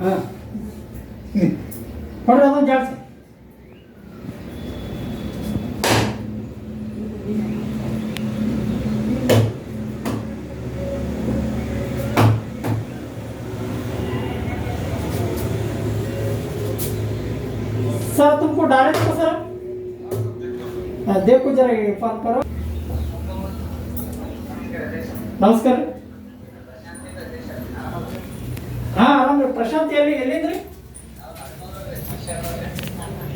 ಹಾಂ ಕೊಡ್ರಿ ಅದೊಂದು ಜಾಸ್ತಿ सर तुमको डायरेक्ट को सर हाँ, देखो जरा ये फोन करो ನಮಸ್ಕಾರ ಎಲ್ಲಿ ಎಲ್ಲಿದ್ರಿ?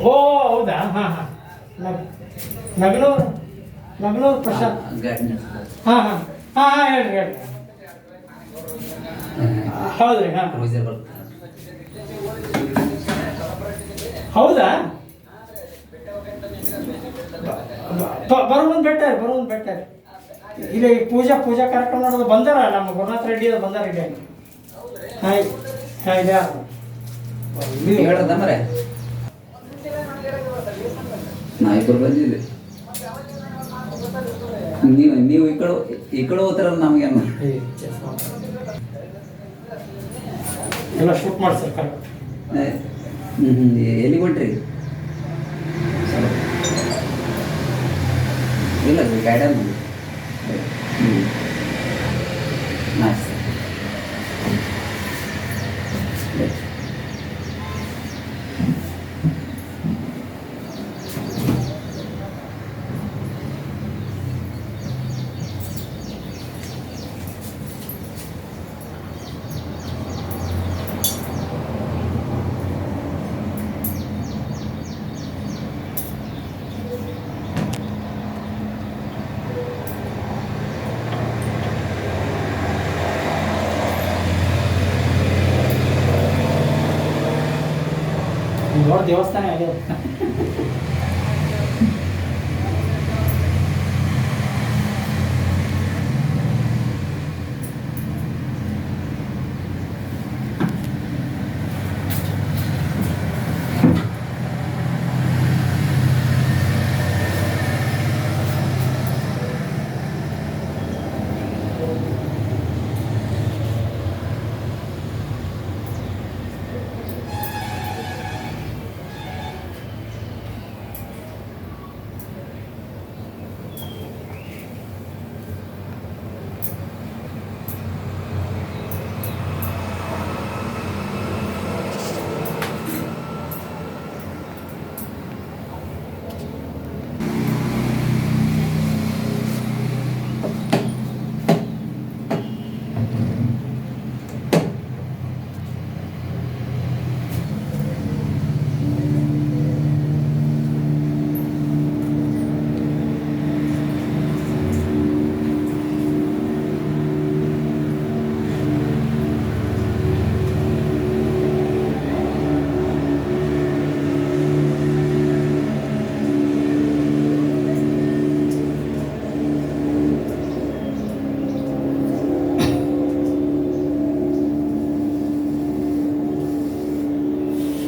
ಓ ಹೌದಾ? ಹಾ ಹಾ. ನಗ್ ನಗನೂರ್ ನಗನೂರ್ ಪ್ರಶಾಂತ್. ಹಾ ಹಾ ಹಾ. ಹಾ ಹೇಳ್ರಿ ಹೇಳ್ರಿ. ಹೌದ್ರಿ ಹಾ. ಹೌದಾ? ಬರೋನ್ ಬೆಟ್ಟ ಬರೋನ್ ಬೆಟ್ಟ ಇಲ್ಲಿ ಪೂಜಾ ಪೂಜಾ ಕಾರ್ಯಕ್ರಮ ಮಾಡೋದು ಬಂದಾರ ನಮ್ಮ ಗುರುನಾಥ ರೆಡ್ಡಿ ಅದು ಬಂದಾರ ಇದೆ ನೀವು ಹೇಳದ ಮರೆ? ನಾ ಇಬ್ಬರು ಬಂದಿದ್ದೆ ನೀವು ನೀವು ಈ ಕಡೆ ಈ ಕಡೆ ಹೋಗ್ತಾರ ನಮ್ಗೆ ಎಲ್ಲ ಶೂಟ್ ಮಾಡ್ಸರ್ ಸರ್ ಹ್ಞೂ ಹ್ಞೂ ಎಲ್ಲಿ ಹೊಂಟ್ರಿ? ಇಲ್ಲ ಗಾರ್ಡನ್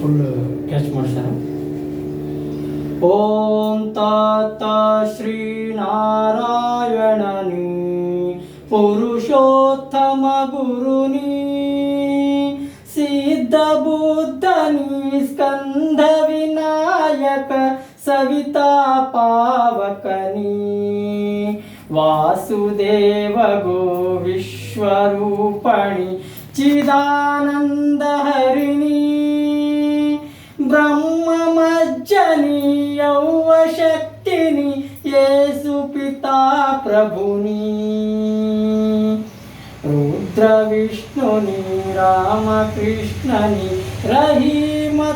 ಫುಲ್ ಕ್ಯಾಚ್ ಮಾಡ್ತಾರ ಓಂ ತಾತ ಶ್ರೀ ನಾರಾಯಣನಿ ಪುರುಷೋತ್ತಮ ಗುರುನಿ, ಸಿದ್ಧ ಬುದ್ಧನಿ, ಸ್ಕಂದ ವಿನಾಯಕ, ಸವಿತಾ ಪಾವಕನಿ. ವಾಸುದೇವ ಗೋ ವಿಶ್ವರೂಪಣಿ ಚಿದಾನಂದ ಹರಿಣಿ. येसु पिता प्रभुनी. रामकृष्णनी रामकृष्णनि रहीमताओनि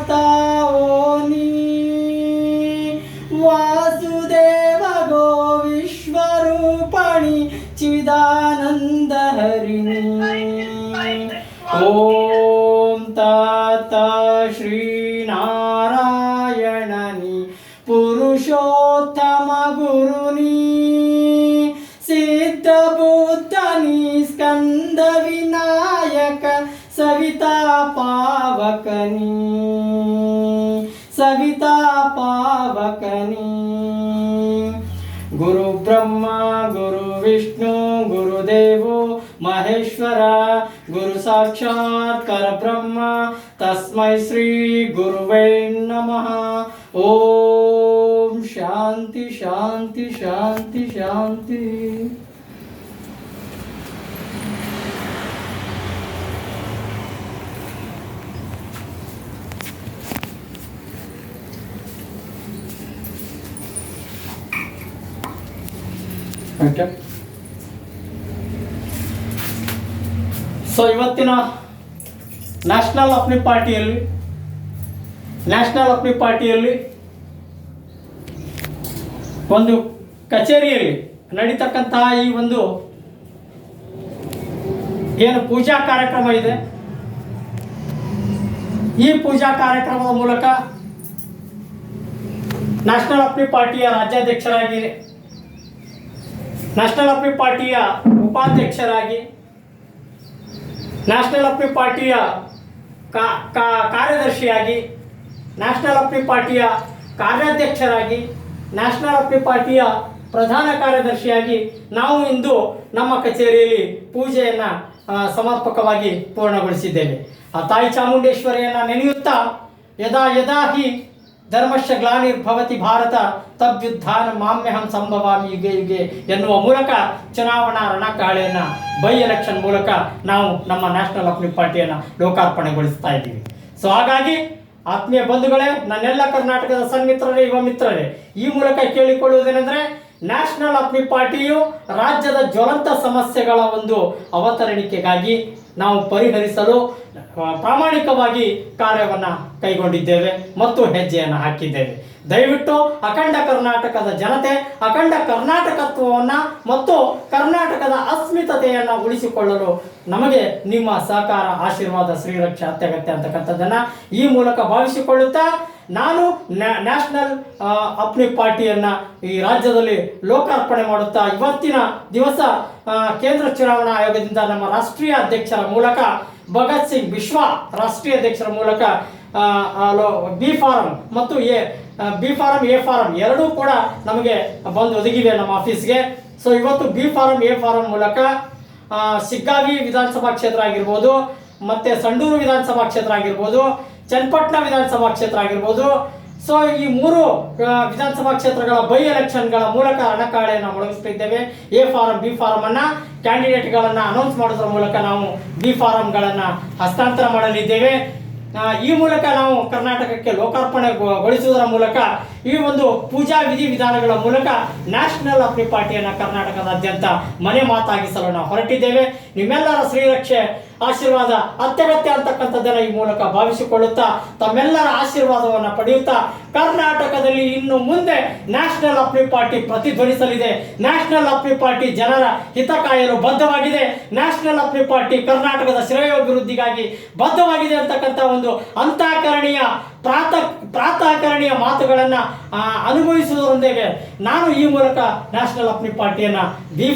वासुदेव गो विश्वरूपणि चिदानन्दहरिणी ओ ಸವಿತಾ ಪಾವಕನಿ ಸವಿತಾ ಪಾವಕನಿ ಗುರು ಬ್ರಹ್ಮ ಗುರು ವಿಷ್ಣು ಗುರುದೇವೋ ಮಹೇಶ್ವರ ಗುರು ಸಾಕ್ಷಾತ್ ಸಾಕ್ಷಾತ್ ಪರಬ್ರಹ್ಮ ತಸ್ಮೈ ಶ್ರೀ ಗುರುವೇ ನಮಃ ಓಂ ಶಾಂತಿ ಶಾಂತಿ ಶಾಂತಿ ಸೊ ಇವತ್ತಿನ ನ್ಯಾಷನಲ್ ಅಪ್ನಿ ಪಾರ್ಟಿಯಲ್ಲಿ ನ್ಯಾಷನಲ್ ಅಪ್ನಿ ಪಾರ್ಟಿಯಲ್ಲಿ ಒಂದು ಕಚೇರಿಯಲ್ಲಿ ನಡೀತಕ್ಕಂತಹ ಈ ಒಂದು ಏನು ಪೂಜಾ ಕಾರ್ಯಕ್ರಮ ಇದೆ. ಈ ಪೂಜಾ ಕಾರ್ಯಕ್ರಮದ ಮೂಲಕ ನ್ಯಾಷನಲ್ ಅಪ್ನಿ ಪಾರ್ಟಿಯ ರಾಜ್ಯಾಧ್ಯಕ್ಷರಾಗಿ ನ್ಯಾಷನಲ್ ಅಪ್ಪಿ ಪಾರ್ಟಿಯ ಉಪಾಧ್ಯಕ್ಷರಾಗಿ ನ್ಯಾಷನಲ್ ಅಪ್ಪಿ ಪಾರ್ಟಿಯ ಕಾರ್ಯದರ್ಶಿಯಾಗಿ ನ್ಯಾಷನಲ್ ಅಪ್ಪಿ ಪಾರ್ಟಿಯ ಕಾರ್ಯಾಧ್ಯಕ್ಷರಾಗಿ ನ್ಯಾಷನಲ್ ಅಪ್ಪಿ ಪಾರ್ಟಿಯ ಪ್ರಧಾನ ಕಾರ್ಯದರ್ಶಿಯಾಗಿ ನಾವು ಇಂದು ನಮ್ಮ ಕಚೇರಿಯಲ್ಲಿ ಪೂಜೆಯನ್ನು ಸಮರ್ಪಕವಾಗಿ ಪೂರ್ಣಗೊಳಿಸಿದ್ದೇವೆ. ಆ ತಾಯಿ ಚಾಮುಂಡೇಶ್ವರಿಯನ್ನು ನೆನೆಯುತ್ತಾ ಯದಾ ಯದಾ ಹಿ ಧರ್ಮಶ್ಚ ಗ್ಲಾನಿರ್ಭವತಿ ಭಾರತ, ತದ್ಯುದ್ಧಾನ ಮಾಮ್ಯಹಂ ಸಂಭವಾಮಿ ಯುಗೆ ಯುಗೆ ಎನ್ನುವ ಮೂಲಕ ಚುನಾವಣಾ ರಣಕಾಳೆಯನ್ನು ಬೈ ಎಲೆಕ್ಷನ್ ಮೂಲಕ ನಾವು ನಮ್ಮ ನ್ಯಾಷನಲ್ ಅಪ್ನಿ ಪಾರ್ಟಿಯನ್ನು ಲೋಕಾರ್ಪಣೆಗೊಳಿಸ್ತಾ ಇದ್ದೀವಿ. ಸೊ ಹಾಗಾಗಿ ಆತ್ಮೀಯ ಬಂಧುಗಳೇ, ನನ್ನೆಲ್ಲ ಕರ್ನಾಟಕದ ಸನ್ಮಿತ್ರರೇ, ಯುವ ಮಿತ್ರರೇ, ಈ ಮೂಲಕ ಕೇಳಿಕೊಳ್ಳುವುದೇನೆಂದರೆ ನ್ಯಾಷನಲ್ ಅಪ್ನಿ ಪಾರ್ಟಿಯು ರಾಜ್ಯದ ಜ್ವಲಂತ ಸಮಸ್ಯೆಗಳ ಒಂದು ಅವತರಣಿಕೆಗಾಗಿ ನಾವು ಪರಿಹರಿಸಲು ಪ್ರಾಮಾಣಿಕವಾಗಿ ಕಾರ್ಯವನ್ನು ಕೈಗೊಂಡಿದ್ದೇವೆ ಮತ್ತು ಹೆಜ್ಜೆಯನ್ನು ಹಾಕಿದ್ದೇವೆ. ದಯವಿಟ್ಟು ಅಖಂಡ ಕರ್ನಾಟಕದ ಜನತೆ, ಅಖಂಡ ಕರ್ನಾಟಕತ್ವವನ್ನು ಮತ್ತು ಕರ್ನಾಟಕದ ಅಸ್ಮಿತತೆಯನ್ನು ಉಳಿಸಿಕೊಳ್ಳಲು ನಮಗೆ ನಿಮ್ಮ ಸಹಕಾರ, ಆಶೀರ್ವಾದ, ಶ್ರೀರಕ್ಷೆ ಅತ್ಯಗತ್ಯ ಅಂತಕ್ಕಂಥದ್ದನ್ನು ಈ ಮೂಲಕ ಭಾವಿಸಿಕೊಳ್ಳುತ್ತಾ ನಾನು ನ್ಯಾ- ನ್ಯಾಷನಲ್ ಅಪ್ನಿ ಪಾರ್ಟಿಯನ್ನು ಈ ರಾಜ್ಯದಲ್ಲಿ ಲೋಕಾರ್ಪಣೆ ಮಾಡುತ್ತಾ ಇವತ್ತಿನ ದಿವಸ ಕೇಂದ್ರ ಚುನಾವಣಾ ಆಯೋಗದಿಂದ ನಮ್ಮ ರಾಷ್ಟ್ರೀಯ ಅಧ್ಯಕ್ಷರ ಮೂಲಕ ಭಗತ್ ಸಿಂಗ್ ವಿಶ್ವ ರಾಷ್ಟ್ರೀಯ ಅಧ್ಯಕ್ಷರ ಮೂಲಕ ಬಿ ಫಾರಂ ಮತ್ತು A B form, A form ಎರಡೂ ಕೂಡ ನಮಗೆ ಬಂದು ಒದಗಿವೆ ನಮ್ಮ ಆಫೀಸ್ಗೆ. ಸೊ ಇವತ್ತು ಬಿ ಫಾರಂ, ಎ ಫಾರಂ ಮೂಲಕ ಸಿಗ್ಗಾವಿ ವಿಧಾನಸಭಾ ಕ್ಷೇತ್ರ ಆಗಿರ್ಬೋದು, ಮತ್ತೆ ಸಂಡೂರು ವಿಧಾನಸಭಾ ಕ್ಷೇತ್ರ ಆಗಿರ್ಬೋದು ಚನ್ನಪಟ್ಟಣ ವಿಧಾನಸಭಾ ಕ್ಷೇತ್ರ ಆಗಿರ್ಬೋದು. ಸೊ ಈ ಮೂರು ವಿಧಾನಸಭಾ ಕ್ಷೇತ್ರಗಳ ಬೈ ಎಲೆಕ್ಷನ್ಗಳ ಮೂಲಕ ಹಣಕಾಳೆಯನ್ನು ಮೊಳಗಿಸ್ತಿದ್ದೇವೆ ಎ ಫಾರಂ ಬಿ ಫಾರಂ ಅನ್ನ ಕ್ಯಾಂಡಿಡೇಟ್ಗಳನ್ನ ಅನೌನ್ಸ್ ಮಾಡೋದ್ರ ಮೂಲಕ ನಾವು ಬಿ ಫಾರಂಗಳನ್ನು ಹಸ್ತಾಂತರ ಮಾಡಲಿದ್ದೇವೆ. ಈ ಮೂಲಕ ನಾವು ಕರ್ನಾಟಕಕ್ಕೆ ಲೋಕಾರ್ಪಣೆಗೊಳಿಸುವುದರ ಮೂಲಕ ಈ ಒಂದು ಪೂಜಾ ವಿಧಿ ವಿಧಾನಗಳ ಮೂಲಕ ನ್ಯಾಷನಲ್ ಅಪ್ರಿ ಪಾರ್ಟಿಯನ್ನು ಕರ್ನಾಟಕದಾದ್ಯಂತ ಮನೆ ಮಾತಾಗಿಸಲು ನಾವು ಹೊರಟಿದ್ದೇವೆ. ನಿಮ್ಮೆಲ್ಲರ ಶ್ರೀರಕ್ಷೆ ಆಶೀರ್ವಾದ ಅತ್ಯಗತ್ಯ ಅಂತಕ್ಕಂಥದ್ದನ್ನು ಈ ಮೂಲಕ ಭಾವಿಸಿಕೊಳ್ಳುತ್ತಾ, ತಮ್ಮೆಲ್ಲರ ಆಶೀರ್ವಾದವನ್ನು ಪಡೆಯುತ್ತಾ, ಕರ್ನಾಟಕದಲ್ಲಿ ಇನ್ನು ಮುಂದೆ ನ್ಯಾಷನಲ್ ಅಪ್ರಿ ಪಾರ್ಟಿ ಪ್ರತಿಧ್ವನಿಸಲಿದೆ. ನ್ಯಾಷನಲ್ ಅಪ್ರಿ ಪಾರ್ಟಿ ಜನರ ಹಿತ ಕಾಯಲು ಬದ್ಧವಾಗಿದೆ. ನ್ಯಾಷನಲ್ ಅಪ್ರಿ ಪಾರ್ಟಿ ಕರ್ನಾಟಕದ ಶ್ರೇಯೋಭಿವೃದ್ಧಿಗಾಗಿ ಬದ್ಧವಾಗಿದೆ ಅಂತಕ್ಕಂಥ ಒಂದು ಅಂತಃಕರಣೀಯ ಪ್ರಾತಃ ಪ್ರಾತಃಕರಣೀಯ ಮಾತುಗಳನ್ನು ಅನುಭವಿಸುವುದರೊಂದಿಗೆ ನಾನು ಈ ಮೂಲಕ ನ್ಯಾಷನಲ್ ಅಪ್ನಿ ಪಾರ್ಟಿಯನ್ನು ಬಿ